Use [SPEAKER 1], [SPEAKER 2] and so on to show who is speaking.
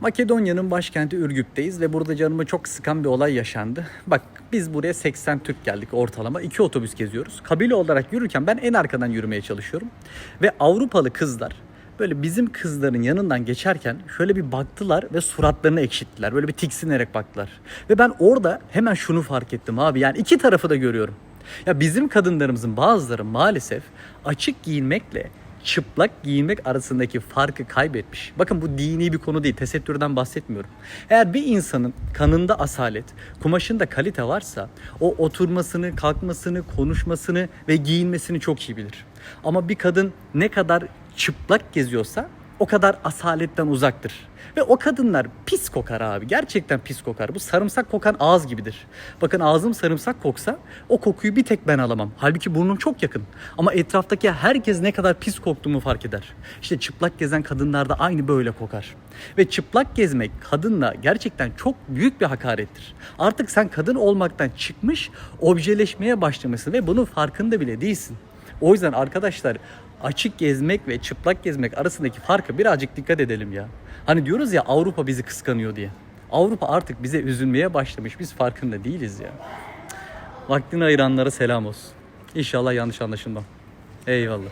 [SPEAKER 1] Makedonya'nın başkenti Ürgüp'teyiz ve burada canımı çok sıkan bir olay yaşandı. Bak biz buraya 80 Türk geldik ortalama. iki otobüs geziyoruz. Kabile olarak yürürken ben en arkadan yürümeye çalışıyorum. Ve Avrupalı kızlar böyle bizim kızların yanından geçerken şöyle bir baktılar ve suratlarını ekşittiler. Böyle bir tiksinerek baktılar. Ve ben orada hemen şunu fark ettim abi. Yani iki tarafı da görüyorum. Ya bizim kadınlarımızın bazıları maalesef açık giyinmekle çıplak giyinmek arasındaki farkı kaybetmiş. Bakın bu dini bir konu değil, tesettürden bahsetmiyorum. Eğer bir insanın kanında asalet, kumaşında kalite varsa o oturmasını, kalkmasını, konuşmasını ve giyinmesini çok iyi bilir. Ama bir kadın ne kadar çıplak geziyorsa o kadar asaletten uzaktır. Ve o kadınlar pis kokar abi. Gerçekten pis kokar. Bu sarımsak kokan ağız gibidir. Bakın ağzım sarımsak koksa o kokuyu bir tek ben alamam. Halbuki burnum çok yakın. Ama etraftaki herkes ne kadar pis koktuğumu fark eder. İşte çıplak gezen kadınlar da aynı böyle kokar. Ve çıplak gezmek kadınla gerçekten çok büyük bir hakarettir. Artık sen kadın olmaktan çıkmış, objeleşmeye başlamışsın ve bunun farkında bile değilsin. O yüzden arkadaşlar açık gezmek ve çıplak gezmek arasındaki farkı birazcık dikkat edelim ya. Hani diyoruz ya Avrupa bizi kıskanıyor diye. Avrupa artık bize üzülmeye başlamış. Biz farkında değiliz ya. Vaktini ayıranlara selam olsun. İnşallah yanlış anlaşılmam. Eyvallah.